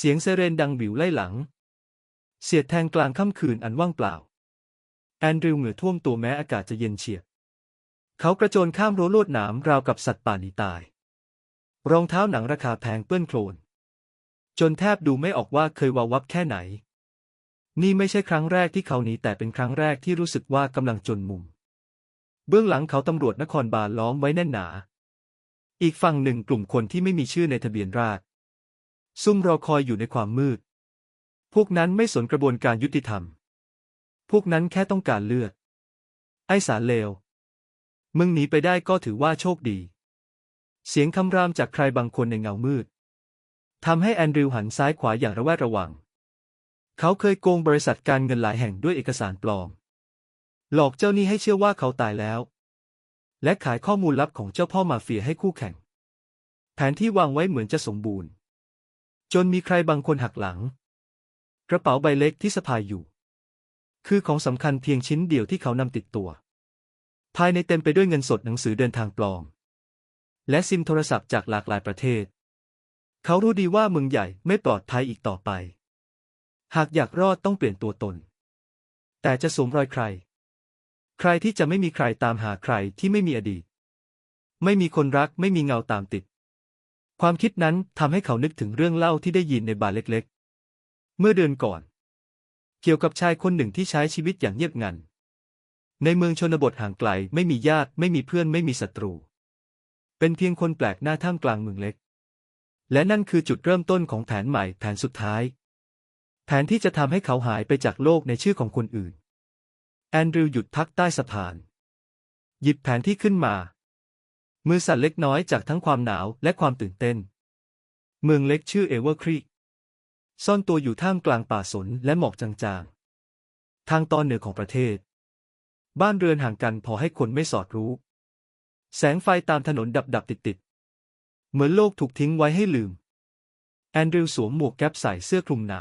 เสียงไซเรนดังบิวไล่หลัง เสียดแทงกลางค่ำคืนอันว่างเปล่า แอนดริวเหงื่อท่วมตัวแม้อากาศจะเย็นเฉียบ เขากระโจนข้ามรั้วลวดหนามราวกับสัตว์ป่าหนีตาย รองเท้าหนังราคาแพงเปื้อนโคลน จนแทบดูไม่ออกว่าเคยวาวับแค่ไหน นี่ไม่ใช่ครั้งแรกที่เขาหนีแต่เป็นครั้งแรกที่รู้สึกว่ากำลังจนมุม เบื้องหลังเขาตำรวจนครบาลล้อมไว้แน่นหนา อีกฝั่งหนึ่งกลุ่มคนที่ไม่มีชื่อในทะเบียนราษฎร ซุ่มรอคอยอยู่ในความมืด พวกนั้นไม่สนกระบวนการยุติธรรม พวกนั้นแค่ต้องการเลือด ไอ้สารเลว มึงหนีไปได้ก็ถือว่าโชคดี เสียงคำรามจากใครบางคนในเงามืดทำให้แอนดริวหันซ้ายขวาอย่างระแวดระวัง เขาเคยโกงบริษัทการเงินหลายแห่งด้วยเอกสารปลอม หลอกเจ้าหนี้ให้เชื่อว่าเขาตายแล้ว และขายข้อมูลลับของเจ้าพ่อมาเฟียให้คู่แข่ง แผนที่วางไว้เหมือนจะสมบูรณ์ จนมีใครบางคนหักหลัง กระเป๋าใบเล็กที่สะพายอยู่ คือของสำคัญเพียงชิ้นเดียวที่เขานำติดตัว ภายในเต็มไปด้วยเงินสดหนังสือเดินทางปลอม และซิมโทรศัพท์จากหลากหลายประเทศ เขารู้ดีว่าเมืองใหญ่ไม่ปลอดภัยอีกต่อไป หากอยากรอดต้องเปลี่ยนตัวตน แต่จะสวมรอยใคร ใครที่จะไม่มีใครตามหาใครที่ไม่มีอดีต ไม่มีคนรักไม่มีเงาตามติด ความคิดนั้นทำให้เขานึกถึงเรื่องเล่าที่ได้ยินในบาร์เล็กๆ เมื่อเดือนก่อน เกี่ยวกับชายคนหนึ่งที่ใช้ชีวิตอย่างเงียบงัน ในเมืองชนบทห่างไกลไม่มีญาติไม่มีเพื่อนไม่มีศัตรู เป็นเพียงคนแปลกหน้าท่ามกลางเมืองเล็ก และนั่นคือจุดเริ่มต้นของแผนใหม่แผนสุดท้าย แผนที่จะทำให้เขาหายไปจากโลกในชื่อของคนอื่น แอนดริวหยุดพักใต้สะพาน หยิบแผนที่ขึ้นมา มือสั่นเล็กน้อยจากทั้งความหนาวและความตื่นเต้น เมืองเล็กชื่อเอเวอร์ครีกซ่อนตัวอยู่ท่ามกลางป่าสนและหมอกจางๆ ทางตอนเหนือของประเทศ บ้านเรือนห่างกันพอให้คนไม่สอดรู้ แสงไฟตามถนนดับดับติดติดๆเหมือนโลกถูกทิ้งไว้ให้ลืม แอนดริวสวมหมวกแก๊ปใส่เสื้อคลุมหนา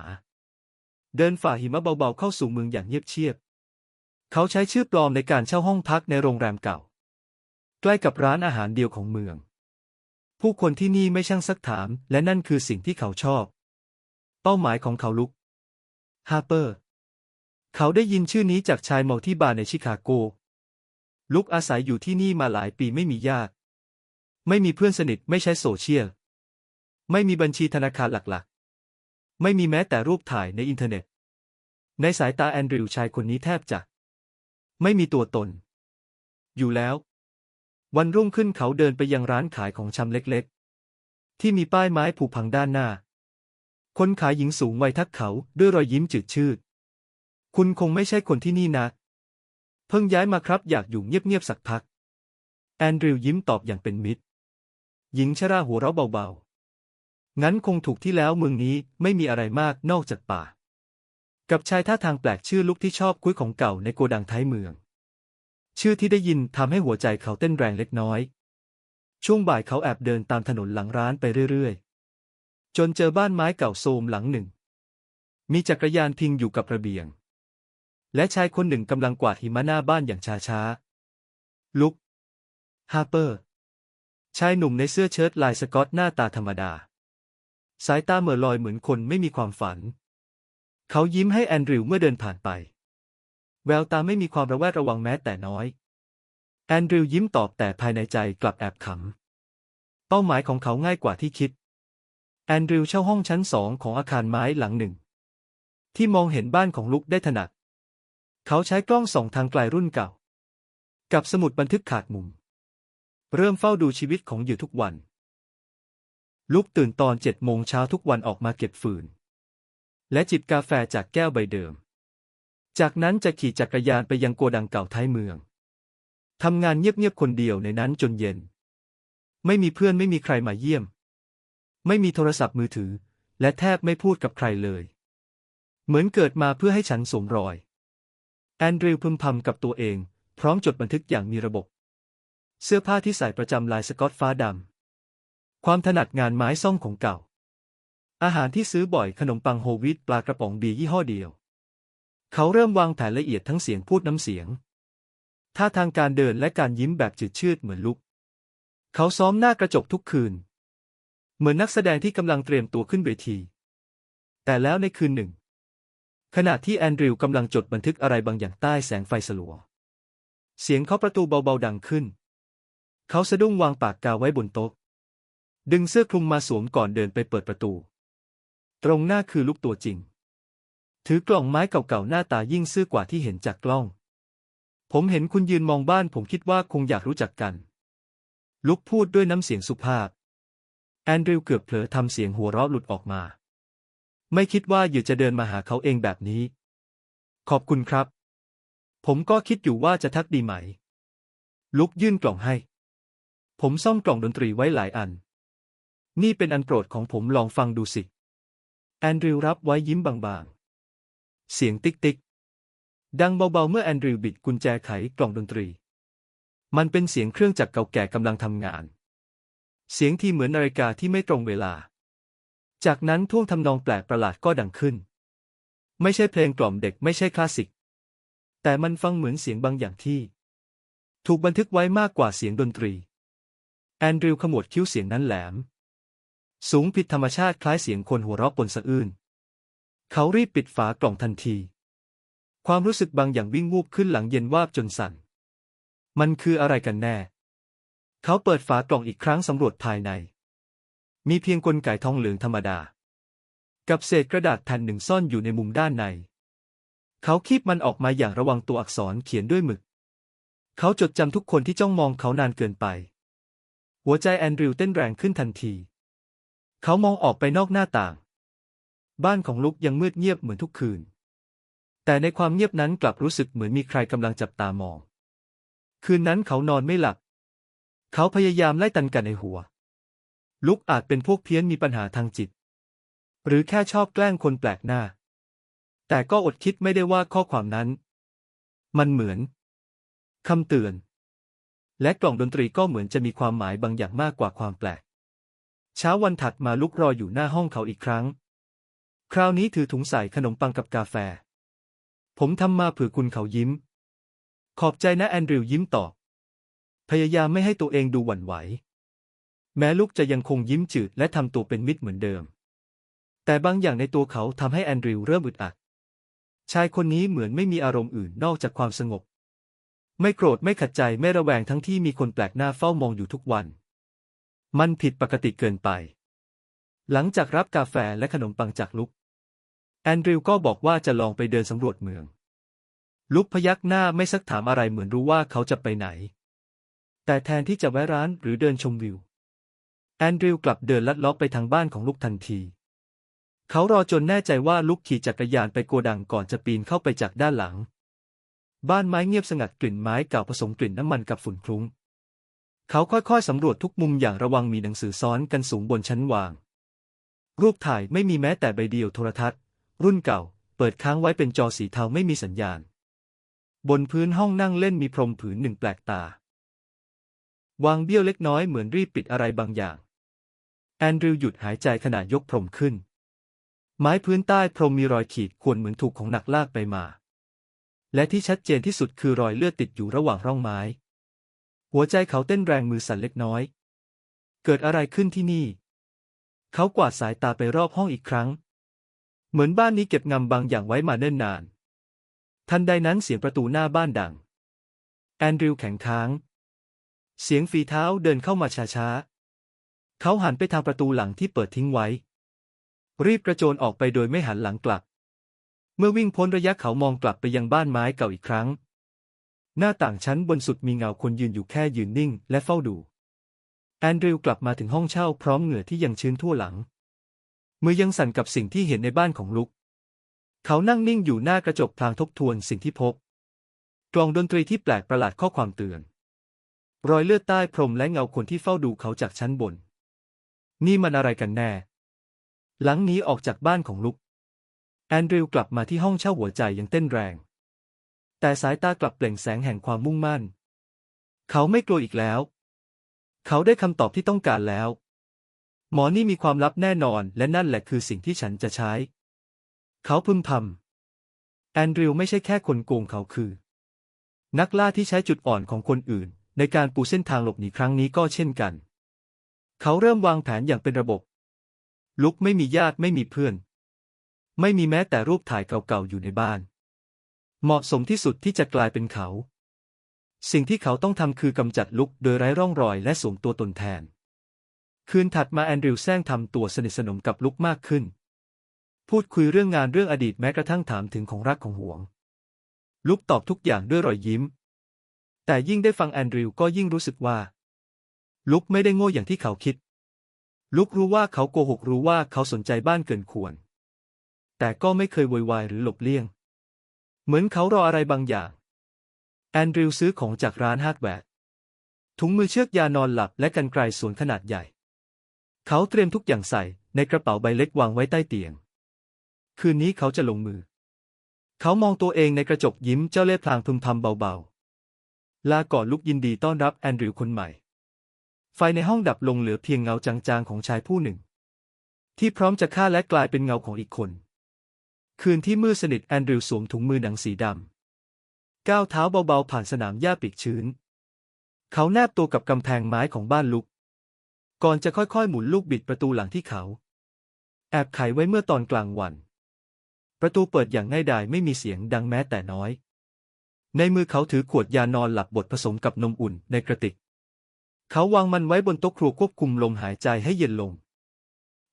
เดินฝ่าหิมะเบาๆเข้าสู่เมืองอย่างเงียบเชียบ เขาใช้ชื่อปลอมในการเช่าห้องพักในโรงแรมเก่า ใกล้กับร้านอาหารเดียวของเมือง ผู้คนที่นี่ไม่ช่างซักถาม และนั่นคือสิ่งที่เขาชอบ เป้าหมายของเขาลุกฮาร์เปอร์ เขาได้ยินชื่อนี้จากชายเมาที่บาร์ในชิคาโก ลุกอาศัยอยู่ที่นี่มาหลายปีไม่มีญาติ ไม่มีเพื่อนสนิทไม่ใช้โซเชียล ไม่มีบัญชีธนาคารหลักๆ ไม่มีแม้แต่รูปถ่ายในอินเทอร์เน็ต ในสายตาแอนดริวชายคนนี้แทบจะ ไม่มีตัวตน อยู่แล้ว วันรุ่งขึ้นเขาเดินไปยังร้านขายของชำเล็กๆ ที่มีป้ายไม้ผุพังด้านหน้า คนขายหญิงสูงวัยทักเขาด้วยรอยยิ้มจืดชืด คุณคงไม่ใช่คนที่นี่นะ เพิ่งย้ายมาครับอยากอยู่เงียบๆสักพัก แอนดริวยิ้มตอบอย่างเป็นมิตร หญิงชราหัวเราะเบาๆ งั้นคงถูกที่แล้วเมืองนี้ไม่มีอะไรมากนอกจากป่า กับชายท่าทางแปลกชื่อลุกที่ชอบคุยของเก่าในโกดังท้ายเมือง ชื่อที่ได้ยินทำให้หัวใจเขาเต้นแรงเล็กน้อย ช่วงบ่ายเขาแอบเดินตามถนนหลังร้านไปเรื่อยๆ จนเจอบ้านไม้เก่าโทรมหลังหนึ่ง มีจักรยานพิงอยู่กับระเบียง และชายคนหนึ่งกำลังกวาดหิมะหน้าบ้านอย่างช้าๆ ลุกฮาร์เปอร์ ชายหนุ่มในเสื้อเชิ้ตลายสกอตหน้าตาธรรมดา สายตาเหม่อลอยเหมือนคนไม่มีความฝัน เขายิ้มให้แอนดริวเมื่อเดินผ่านไป แววตาไม่มีความระแวดระวังแม้แต่น้อย แอนดริวยิ้มตอบแต่ภายในใจกลับแอบขำ เป้าหมายของเขาง่ายกว่าที่คิด แอนดริวเช่าห้องชั้นสองของอาคารไม้หลังหนึ่ง ที่มองเห็นบ้านของลุกได้ถนัด เขาใช้กล้องส่องทางไกลรุ่นเก่า กับสมุดบันทึกขาดมุม เริ่มเฝ้าดูชีวิตของเหยื่ทุกวัน ลุกตื่นตอนเจ็ดโมงเช้าทุกวันออกมาเก็บฟืน และจิบกาแฟจากแก้วใบเดิม จากนั้นจะขี่จักรยานไปยังโกดังเก่าท้ายเมืองทำงานเงียบๆคนเดียวในนั้นจนเย็น ไม่มีเพื่อนไม่มีใครมาเยี่ยม ไม่มีโทรศัพท์มือถือ และแทบไม่พูดกับใครเลย เหมือนเกิดมาเพื่อให้ฉันสวมรอย แอนดริวพึมพำกับตัวเอง พร้อมจดบันทึกอย่างมีระบบ เสื้อผ้าที่ใส่ประจำลายสกอตฟ้าดำความถนัดงานไม้ซ่องของเก่า อาหารที่ซื้อบ่อยขนมปังโฮวีตปลากระป๋องบียี่ห้อเดียว เขาเริ่มวางแผนละเอียดทั้งเสียงพูดน้ำเสียง ท่าทางการเดินและการยิ้มแบบจืดชืดเหมือนลุก เขาซ้อมหน้ากระจกทุกคืน เหมือนนักแสดงที่กำลังเตรียมตัวขึ้นเวที แต่แล้วในคืนหนึ่ง ขณะที่แอนดริวกำลังจดบันทึกอะไรบางอย่างใต้แสงไฟสลัว เสียงเคาะประตูเบาๆดังขึ้น เขาสะดุ้งวางปากกาไว้บนโต๊ะ ดึงเสื้อคลุมมาสวมก่อนเดินไปเปิดประตู ตรงหน้าคือลูกตัวจริง ถือกล่องไม้เก่าๆหน้าตายิ่งซื่อกว่าที่เห็นจากกล้อง ผมเห็นคุณยืนมองบ้านผมคิดว่าคงอยากรู้จักกัน ลุกพูดด้วยน้ำเสียงสุภาพ แอนดริวเกือบเผลอทำเสียงหัวเราะหลุดออกมา ไม่คิดว่าเหยื่จะเดินมาหาเขาเองแบบนี้ ขอบคุณครับ ผมก็คิดอยู่ว่าจะทักดีไหม ลุกยื่นกล่องให้ ผมซ่อมกล่องดนตรีไว้หลายอัน นี่เป็นอันโปรดของผมลองฟังดูสิ แอนดริวรับไว้ยิ้มบางๆ เสียงติ๊กติ๊กดังเบาๆเมื่อแอนดริวบิดกุญแจไขกล่องดนตรี มันเป็นเสียงเครื่องจักรเก่าแก่กำลังทำงาน เสียงที่เหมือนนาฬิกาที่ไม่ตรงเวลา จากนั้นท่วงทำนองแปลกประหลาดก็ดังขึ้น ไม่ใช่เพลงกล่อมเด็กไม่ใช่คลาสสิก แต่มันฟังเหมือนเสียงบางอย่างที่ ถูกบันทึกไว้มากกว่าเสียงดนตรี แอนดริวขมวดคิ้วเสียงนั้นแหลม สูงผิดธรรมชาติคล้ายเสียงคนหัวเราะปนสะอื้น เขารีบปิดฝากล่องทันที ความรู้สึกบางอย่างวิ่งวูบขึ้นหลังเย็นวาบจนสั่น มันคืออะไรกันแน่ เขาเปิดฝากล่องอีกครั้งสำรวจภายใน มีเพียงกลไกทองเหลืองธรรมดา กับเศษกระดาษแผ่นหนึ่งซ่อนอยู่ในมุมด้านใน เขาคีบมันออกมาอย่างระวังตัวอักษรเขียนด้วยหมึก เขาจดจำทุกคนที่จ้องมองเขานานเกินไป หัวใจแอนดริวเต้นแรงขึ้นทันที เขามองออกไปนอกหน้าต่าง บ้านของลุกยังมืดเงียบเหมือนทุกคืน แต่ในความเงียบนั้นกลับรู้สึกเหมือนมีใครกำลังจับตามอง คืนนั้นเขานอนไม่หลับ เขาพยายามไล่ตันกันในหัว ลุกอาจเป็นพวกเพี้ยนมีปัญหาทางจิต หรือแค่ชอบแกล้งคนแปลกหน้า แต่ก็อดคิดไม่ได้ว่าข้อความนั้น มันเหมือนคำเตือน และกล่องดนตรีก็เหมือนจะมีความหมายบางอย่างมากกว่าความแปลก เช้าวันถัดมาลุกรออยู่หน้าห้องเขาอีกครั้ง คราวนี้ถือถุงใส่ขนมปังกับกาแฟ ผมทำมาเผื่อคุณเขายิ้ม ขอบใจนะแอนดริวยิ้มตอบ พยายามไม่ให้ตัวเองดูหวั่นไหว แม้ลุกจะยังคงยิ้มจืดและทำตัวเป็นมิตรเหมือนเดิม แต่บางอย่างในตัวเขาทำให้แอนดริวเริ่มอึดอัด ชายคนนี้เหมือนไม่มีอารมณ์อื่นนอกจากความสงบ ไม่โกรธไม่ขัดใจไม่ระแวงทั้งที่มีคนแปลกหน้าเฝ้ามองอยู่ทุกวัน มันผิดปกติเกินไป หลังจากรับกาแฟและขนมปังจากลุก แอนดริวก็บอกว่าจะลองไปเดินสำรวจเมือง ลุกพยักหน้าไม่ซักถามอะไรเหมือนรู้ว่าเขาจะไปไหน แต่แทนที่จะแวะร้านหรือเดินชมวิว แอนดริวกลับเดินลัดเล้อไปทางบ้านของลุกทันที เขารอจนแน่ใจว่าลุกขี่จักรยานไปโกดังก่อนจะปีนเข้าไปจากด้านหลัง บ้านไม้เงียบสงัดกลิ่นไม้เก่าผสมกลิ่นน้ำมันกับฝุ่นคลุ้ง เขาค่อยๆสำรวจทุกมุมอย่างระวังมีหนังสือซ้อนกันสูงบนชั้นวาง รูปถ่ายไม่มีแม้แต่ใบเดียวโทรทัศน์ รุ่นเก่า เปิดค้างไว้เป็นจอสีเทาไม่มีสัญญาณ บนพื้นห้องนั่งเล่นมีพรมผืนหนึ่งแปลกตา วางเบี้ยวเล็กน้อยเหมือนรีบปิดอะไรบางอย่าง แอนดริวหยุดหายใจขณะยกพรมขึ้น ไม้พื้นใต้พรมมีรอยขีดข่วนเหมือนถูกของหนักลากไปมา และที่ชัดเจนที่สุดคือรอยเลือดติดอยู่ระหว่างร่องไม้ หัวใจเขาเต้นแรงมือสั่นเล็กน้อย เกิดอะไรขึ้นที่นี่ เขากวาดสายตาไปรอบห้องอีกครั้ง เหมือนบ้านนี้เก็บงำบางอย่างไว้มาเนิ่นนาน ทันใดนั้นเสียงประตูหน้าบ้านดัง แอนดริวแข็งค้าง เสียงฝีเท้าเดินเข้ามาช้าๆ เขาหันไปทางประตูหลังที่เปิดทิ้งไว้ รีบกระโจนออกไปโดยไม่หันหลังกลับ เมื่อวิ่งพ้นระยะเขามองกลับไปยังบ้านไม้เก่าอีกครั้ง หน้าต่างชั้นบนสุดมีเงาคนยืนอยู่แค่ยืนนิ่งและเฝ้าดู แอนดริวกลับมาถึงห้องเช่าพร้อมเหงื่อที่ยังชื้นทั่วหลัง มือยังสั่นกับสิ่งที่เห็นในบ้านของลุก เขานั่งนิ่งอยู่หน้ากระจกพลางทบทวนสิ่งที่พบ กลองดนตรีที่แปลกประหลาดข้อความเตือน รอยเลือดใต้พรมและเงาคนที่เฝ้าดูเขาจากชั้นบน นี่มันอะไรกันแน่ หลังนี้ออกจากบ้านของลุก แอนดริวกลับมาที่ห้องเช่าหัวใจยังเต้นแรง แต่สายตากลับเปล่งแสงแห่งความมุ่งมั่น เขาไม่กลัวอีกแล้ว เขาได้คำตอบที่ต้องการแล้ว หมอนี่มีความลับแน่นอน และนั่นแหละคือสิ่งที่ฉันจะใช้ เขาพึมพำแอนดริวไม่ใช่แค่คนโกงเขาคือ นักล่าที่ใช้จุดอ่อนของคนอื่น ในการปูเส้นทางหลบหนีครั้งนี้ก็เช่นกัน เขาเริ่มวางแผนอย่างเป็นระบบ ลุกไม่มีญาติไม่มีเพื่อน ไม่มีแม้แต่รูปถ่ายเก่าๆอยู่ในบ้าน เหมาะสมที่สุดที่จะกลายเป็นเขา สิ่งที่เขาต้องทำคือกำจัดลุกโดยไร้ร่องรอยและสวมตัวตนแทน คืนถัดมาแอนดริวแซงทำตัวสนิทสนมกับลุกมากขึ้น พูดคุยเรื่องงานเรื่องอดีตแม้กระทั่งถามถึงของรักของห่วง ลุกตอบทุกอย่างด้วยรอยยิ้ม แต่ยิ่งได้ฟังแอนดริวก็ยิ่งรู้สึกว่า ลุกไม่ได้โง่อย่างที่เขาคิด ลุกรู้ว่าเขาโกหกรู้ว่าเขาสนใจบ้านเกินควร แต่ก็ไม่เคยโวยวายหรือหลบเลี่ยง เหมือนเขารออะไรบางอย่าง แอนดริวซื้อของจากร้านฮาร์ดแวร์ถุงมือเชือกยานอนหลับและกันไกรสวนขนาดใหญ่ เขาเตรียมทุกอย่างใส่ในกระเป๋าใบเล็กวางไว้ใต้เตียง คืนนี้เขาจะลงมือ เขามองตัวเองในกระจกยิ้มเจ้าเล่ห์พลางพึมพำเบาๆ ลาก่อนลุกยินดีต้อนรับแอนดริวคนใหม่ ไฟในห้องดับลงเหลือเพียงเงาจางๆของชายผู้หนึ่ง ที่พร้อมจะฆ่าและกลายเป็นเงาของอีกคน คืนที่มืดสนิทแอนดริวสวมถุงมือหนังสีดำก้าวเท้าเบาๆผ่านสนามหญ้าปีกชื้น เขาแนบตัวกับกำแพงไม้ของบ้านลุก ก่อนจะค่อยๆ หมุนลูกบิดประตูหลังที่เขา แอบไขไว้เมื่อตอนกลางวัน ประตูเปิดอย่างง่ายดายไม่มีเสียงดังแม้แต่น้อย ในมือเขาถือขวดยานอนหลับบดผสมกับนมอุ่นในกระติก เขาวางมันไว้บนโต๊ะครัวควบคุมลมหายใจให้เย็นลง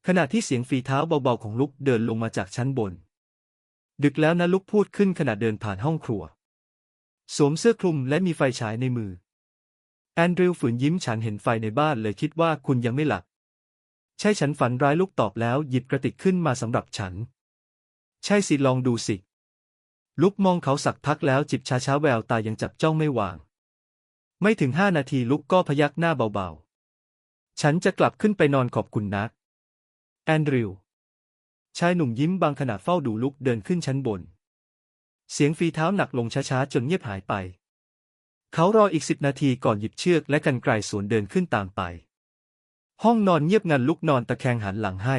ขณะที่เสียงฝีเท้าเบาๆของลุกเดินลงมาจากชั้นบน ดึกแล้วนะลุกพูดขึ้นขณะเดินผ่านห้องครัว สวมเสื้อคลุมและมีไฟฉายในมือ แอนดริวฝืนยิ้มฉันเห็นไฟในบ้านเลยคิดว่าคุณยังไม่หลับ ใช่ฉันฝันร้ายลุกตอบแล้วหยิบกระติกขึ้นมาสำหรับฉัน ใช่สิลองดูสิ ลุกมองเขาสักพักแล้วจิบชาช้าแววตายังจับจ้องไม่วาง ไม่ถึงห้านาทีลุกก็พยักหน้าเบาๆ ฉันจะกลับขึ้นไปนอนขอบคุณนะแอนดริว ชายหนุ่มยิ้มบางขณะเฝ้าดูลุกเดินขึ้นชั้นบน เสียงฝีเท้าหนักลงช้าๆจนเงียบหายไป เขารออีกสิบนาทีก่อนหยิบเชือกและกันไกรสวนเดินขึ้นตามไป ห้องนอนเงียบงันลุกนอนตะแคงหันหลังให้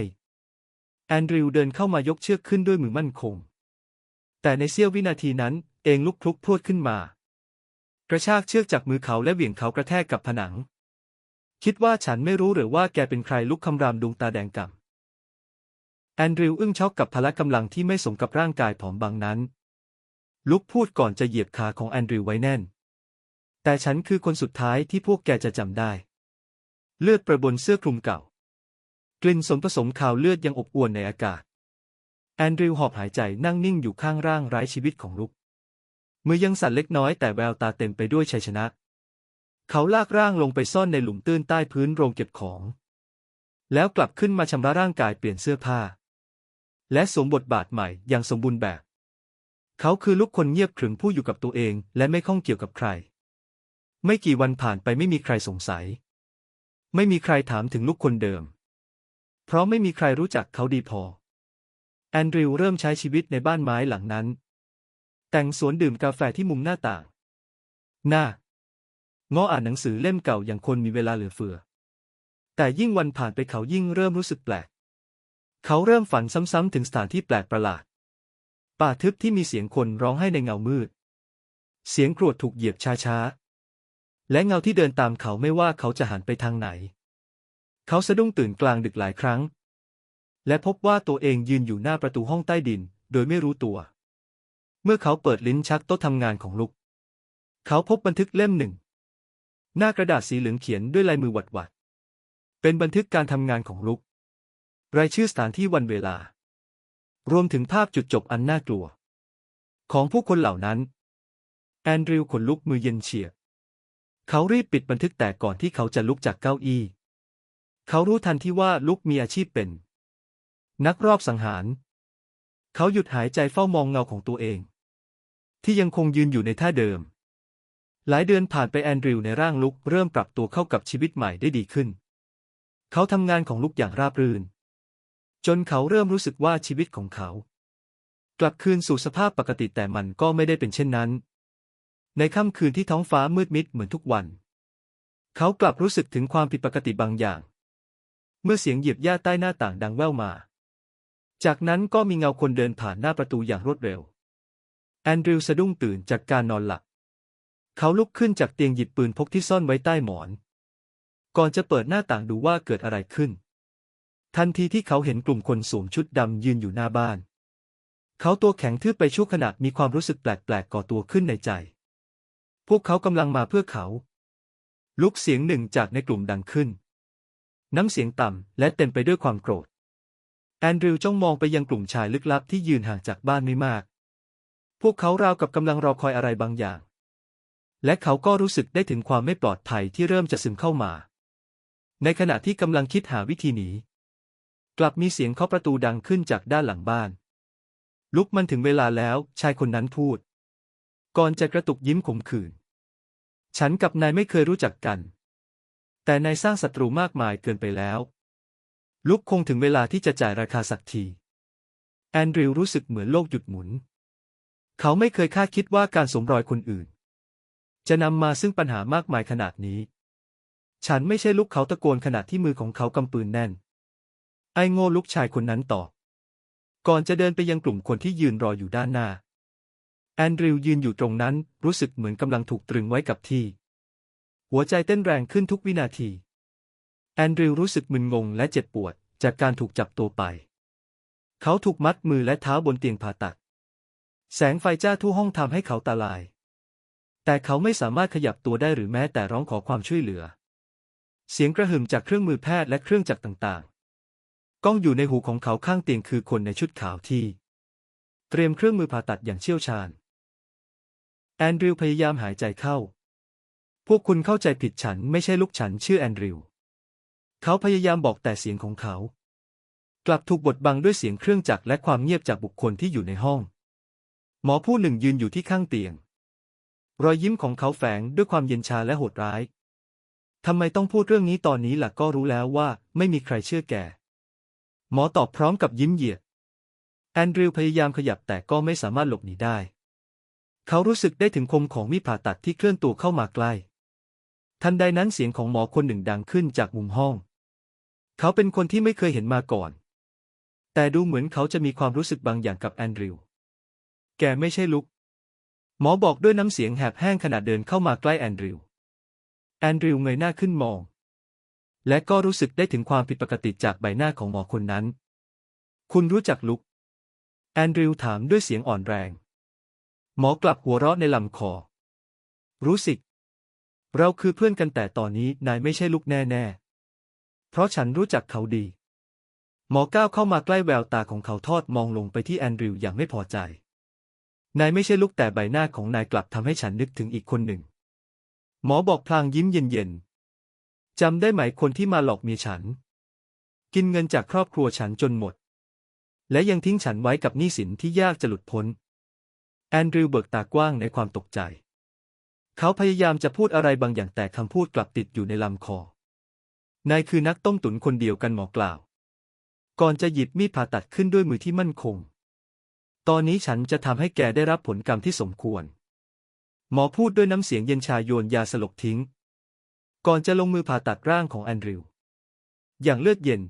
แอนดริวเดินเข้ามายกเชือกขึ้นด้วยมือมั่นคง แต่ในเสี้ยววินาทีนั้น เองลุกคลุกพรวดขึ้นมา กระชากเชือกจากมือเขาและเหวี่ยงเขากระแทกกับผนัง คิดว่าฉันไม่รู้หรือว่าแกเป็นใครลุกคำรามดวงตาแดงก่ำแอนดริวอึ้งช็อกกับพละกำลังที่ไม่สมกับร่างกายผอมบางนั้น ลุกพูดก่อนจะเหยียบขาของแอนดริวไว้แน่น แต่ฉันคือคนสุดท้ายที่พวกแกจะจำได้ เลือดประบนเสื้อคลุมเก่า กลิ่นสมผสมข่าวเลือดยังอบอวนในอากาศ แอนดริวหอบหายใจนั่งนิ่งอยู่ข้างร่างไร้ชีวิตของลุก มือยังสั่นเล็กน้อยแต่แววตาเต็มไปด้วยชัยชนะ เขาลากร่างลงไปซ่อนในหลุมตื้นใต้พื้นโรงเก็บของ แล้วกลับขึ้นมาชำระร่างกายเปลี่ยนเสื้อผ้า และสวมบทบาทใหม่อย่างสมบูรณ์แบบ เขาคือลูกคนเงียบขรึมผู้อยู่กับตัวเอง และไม่ข้องเกี่ยวกับใคร ไม่กี่วันผ่านไปไม่มีใครสงสัย ไม่มีใครถามถึงลูกคนเดิม เพราะไม่มีใครรู้จักเขาดีพอ แอนดริวเริ่มใช้ชีวิตในบ้านไม้หลังนั้น แต่งสวนดื่มกาแฟที่มุมหน้าต่าง หน้าง้ออ่านหนังสือเล่มเก่าอย่างคนมีเวลาเหลือเฟือ แต่ยิ่งวันผ่านไปเขายิ่งเริ่มรู้สึกแปลก เขาเริ่มฝันซ้ำๆถึงสถานที่แปลกประหลาด ป่าทึบที่มีเสียงคนร้องไห้ในเงามืด เสียงกรวดถูกเหยียบช้าๆ และเงาที่เดินตามเขาไม่ว่าเขาจะหันไปทางไหน เขาสะดุ้งตื่นกลางดึกหลายครั้ง และพบว่าตัวเองยืนอยู่หน้าประตูห้องใต้ดิน โดยไม่รู้ตัว เมื่อเขาเปิดลิ้นชักโต๊ะทำงานของลุก เขาพบบันทึกเล่มหนึ่ง หน้ากระดาษสีเหลืองเขียนด้วยลายมือหวัดๆเป็นบันทึกการทำงานของลุก รายชื่อสถานที่วันเวลา รวมถึงภาพจุดจบอันน่ากลัว ของผู้คนเหล่านั้น แอนดริวขนลุกมือเย็นเฉียบ เขารีบปิดบันทึกแต่ก่อนที่เขาจะลุกจากเก้าอี้ เขารู้ทันที่ว่าลุกมีอาชีพเป็น นักรอบสังหาร เขาหยุดหายใจเฝ้ามองเงาของตัวเอง ที่ยังคงยืนอยู่ในท่าเดิม หลายเดือนผ่านไปแอนดริวในร่างลุกเริ่มปรับตัวเข้ากับชีวิตใหม่ได้ดีขึ้น เขาทำงานของลุกอย่างราบรื่น จนเขาเริ่มรู้สึกว่าชีวิตของเขา กลับคืนสู่สภาพปกติแต่มันก็ไม่ได้เป็นเช่นนั้น ในค่ำคืนที่ท้องฟ้ามืดมิดเหมือนทุกวัน เขากลับรู้สึกถึงความผิดปกติบางอย่าง เมื่อเสียงเหยียบหญ้าใต้หน้าต่างดังแว่วมา จากนั้นก็มีเงาคนเดินผ่านหน้าประตูอย่างรวดเร็ว แอนดริวสะดุ้งตื่นจากการนอนหลับ เขาลุกขึ้นจากเตียงหยิบปืนพกที่ซ่อนไว้ใต้หมอน ก่อนจะเปิดหน้าต่างดูว่าเกิดอะไรขึ้น ทันทีที่เขาเห็นกลุ่มคนสวมชุดดำยืนอยู่หน้าบ้าน เขาตัวแข็งทื่อไปชั่วขณะมีความรู้สึกแปลกๆก่อตัวขึ้นในใจ พวกเขากำลังมาเพื่อเขา ลุกเสียงหนึ่งจากในกลุ่มดังขึ้น น้ำเสียงต่ำและเต็มไปด้วยความโกรธ แอนดริวจ้องมองไปยังกลุ่มชายลึกลับที่ยืนห่างจากบ้านไม่มาก พวกเขาราวกับกำลังรอคอยอะไรบางอย่าง และเขาก็รู้สึกได้ถึงความไม่ปลอดภัยที่เริ่มจะซึมเข้ามา ในขณะที่กำลังคิดหาวิธีหนี กลับมีเสียงเคาะประตูดังขึ้นจากด้านหลังบ้าน ลุกมันถึงเวลาแล้ว ชายคนนั้นพูด ก่อนจะกระตุกยิ้มขมขื่น ฉันกับนายไม่เคยรู้จักกัน แต่นายสร้างศัตรูมากมายเกินไปแล้ว ลุกคงถึงเวลาที่จะจ่ายราคาสักที แอนดริวรู้สึกเหมือนโลกหยุดหมุน เขาไม่เคยคาดคิดว่าการสมรอยคนอื่น จะนำมาซึ่งปัญหามากมายขนาดนี้ ฉันไม่ใช่ลูกเขาตะโกนขณะที่มือของเขากำปืนแน่น ไอโง่ลูกชายคนนั้นตอบก่อนจะเดินไปยังกลุ่มคนที่ยืนรออยู่ด้านหน้า แอนดริวยืนอยู่ตรงนั้น รู้สึกเหมือนกำลังถูกตรึงไว้กับที่ หัวใจเต้นแรงขึ้นทุกวินาที แอนดริวรู้สึกมึนงงและเจ็บปวด จากการถูกจับตัวไป เขาถูกมัดมือและเท้าบนเตียงผ่าตัด แสงไฟจ้าทั่วห้องทำให้เขาตาลาย แต่เขาไม่สามารถขยับตัวได้หรือแม้แต่ร้องขอความช่วยเหลือ เสียงกระหึ่มจากเครื่องมือแพทย์และเครื่องจักรต่างๆ ก้องอยู่ในหูของเขาข้างเตียงคือคนในชุดขาวที่ เตรียมเครื่องมือผ่าตัดอย่างเชี่ยวชาญ แอนดริวพยายามหายใจเข้า พวกคุณเข้าใจผิดฉันไม่ใช่ลูกฉันชื่อแอนดริว เขาพยายามบอกแต่เสียงของเขา กลับถูกบดบังด้วยเสียงเครื่องจักรและความเงียบจากบุคคลที่อยู่ในห้อง หมอผู้หนึ่งยืนอยู่ที่ข้างเตียง รอยยิ้มของเขาแฝงด้วยความเย็นชาและโหดร้ายทำไมต้องพูดเรื่องนี้ตอนนี้ล่ะก็รู้แล้วว่าไม่มีใครเชื่อแก หมอตอบพร้อมกับยิ้มเหยียดแอนดริวพยายามขยับแต่ก็ไม่สามารถหลบหนีได้ เขารู้สึกได้ถึงคมของมีดผ่าตัดที่เคลื่อนตัวเข้ามาใกล้ ทันใดนั้นเสียงของหมอคนหนึ่งดังขึ้นจากมุมห้อง เขาเป็นคนที่ไม่เคยเห็นมาก่อน แต่ดูเหมือนเขาจะมีความรู้สึกบางอย่างกับแอนดริว แกไม่ใช่ลุก หมอบอกด้วยน้ำเสียงแหบแห้งขณะเดินเข้ามาใกล้แอนดริว แอนดริวเงยหน้าขึ้นมอง และก็รู้สึกได้ถึงความผิดปกติจากใบหน้าของหมอคนนั้น คุณรู้จักลุก แอนดริวถามด้วยเสียงอ่อนแรง หมอกลับหัวเราะในลำคอ รู้สิก เราคือเพื่อนกันแต่ตอนนี้นายไม่ใช่ลุกแน่ๆ เพราะฉันรู้จักเขาดี หมอก้าวเข้ามาใกล้แววตาของเขาทอดมองลงไปที่แอนดริวอย่างไม่พอใจ นายไม่ใช่ลุกแต่ใบหน้าของนายกลับทำให้ฉันนึกถึงอีกคนหนึ่ง หมอบอกพลางยิ้มเย็นๆจำได้ไหมคนที่มาหลอกเมียฉัน กินเงินจากครอบครัวฉันจนหมด และยังทิ้งฉันไว้กับหนี้สินที่ยากจะหลุดพ้น นดริวเบิกตากว้างในความตกใจ เขาพยายามจะพูดอะไรบางอย่างแต่คำพูดกลับติดอยู่ในลำคอ นายคือนักต้มตุ๋นคนเดียวกันหมอกล่าว ก่อนจะหยิบมีดผ่าตัดขึ้นด้วยมือที่มั่นคง ตอนนี้ฉันจะทำให้แกได้รับผลกรรมที่สมควร หมอพูดด้วยน้ำเสียงเย็นชาโยนยาสลบทิ้ง ก่อนจะลงมือผ่าตัดร่างของแอนดริวอย่างเลือดเย็น